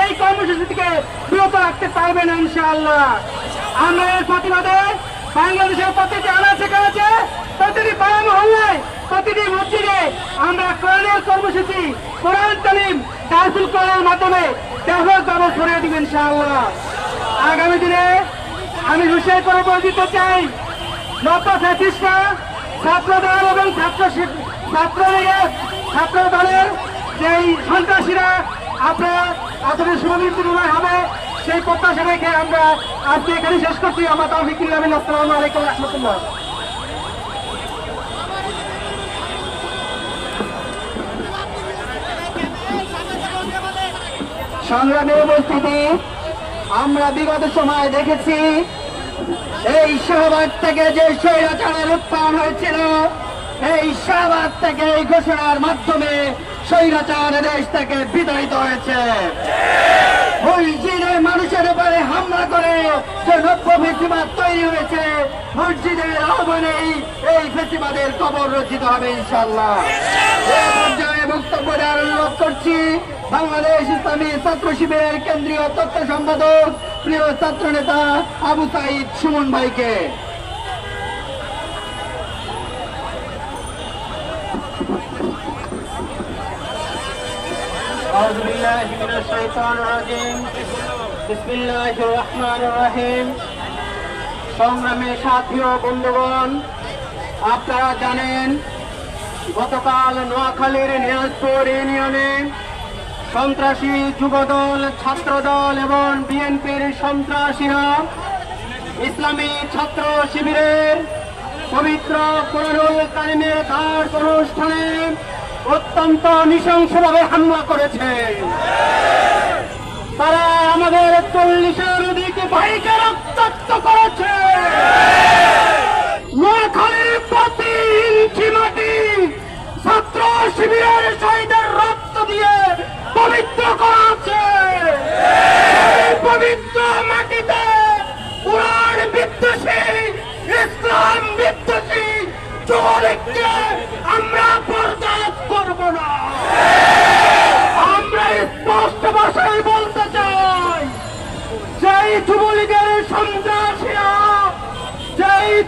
এই কর্মসূচি থেকে বিরত রাখতে পারবে না ইনশাআল্লাহ। আমরা এর প্রতিবাদে বাংলাদেশের প্রতিটি আনাচে কাছে প্রতিটি পাড়া মহল্লায়, প্রতিটি মসজিদে আমরা কোরআনের কর্মসূচি, কোরআন তালিম দার্সুল কোরআনের মাধ্যমে ব্যাপক ভাবে ছড়িয়ে দিবেন ইনশাআল্লাহ। আগামী দিনে আমি হুশিয়ার করে বলে চাই নত ফ্যাসিস্টরা ছাত্র দল এবং ছাত্র শিক- ছাত্র লীগের ছাত্র দলের যেই সন্ত্রাসীরা আপনার আপনাদের সুবিধা হবে। সেই প্রত্যাশা রেখে আমরা আজকে এখানে শেষ করছি। আমার তৌফিক আসসালামু আলাইকুম রহমতুল্লাহ। সংগ্রামী উপস্থিতি, আমরা বিগত সময় দেখেছি, এই শাহবাগ থেকে যে স্বৈরাচারের উত্থান হয়েছিল, এই শাহবাগ থেকে এই ঘোষণার মাধ্যমে স্বৈরাচার দেশ থেকে বিতাড়িত হয়েছে। মসজিদে মানুষের উপরে হামলা করে যে নব্য ফেসিবাদ তৈরি হয়েছে। মসজিদের আহ্বানেই এই ফেসিবাদের কবর রচিত হবে ইনশাল্লাহ বক্তব্য দেওয়ার অনুরোধ করছি, বাংলাদেশ ইসলামী ছাত্র শিবিরের কেন্দ্রীয় তথ্য সম্পাদক, প্রিয় ছাত্র নেতা আবু সাইদ সুমন ভাইকে। أعوذ بالله من الشيطان الرجيم بسم الله الرحمن الرحيم সংগ্রামে সাথী ও বন্ধুগণ আপনারা জানেন গতকাল নোয়াখালীর নিয়াজপুর ইউনিয়নে সন্ত্রাসী যুবদল ছাত্রদল এবং বিএনপির সন্ত্রাসীরা ইসলামী ছাত্র শিবিরের পবিত্র কোরআনুল কারিমের দাস অনুষ্ঠানে অত্যন্ত নৃশংসভাবে হামলা করেছে। তারা আমাদের চল্লিশের অধিক ভাইকে রক্তাক্ত করেছে। নোয়াখালীর প্রতি ছাত্র শিবিরের রক্ত দিয়ে পবিত্র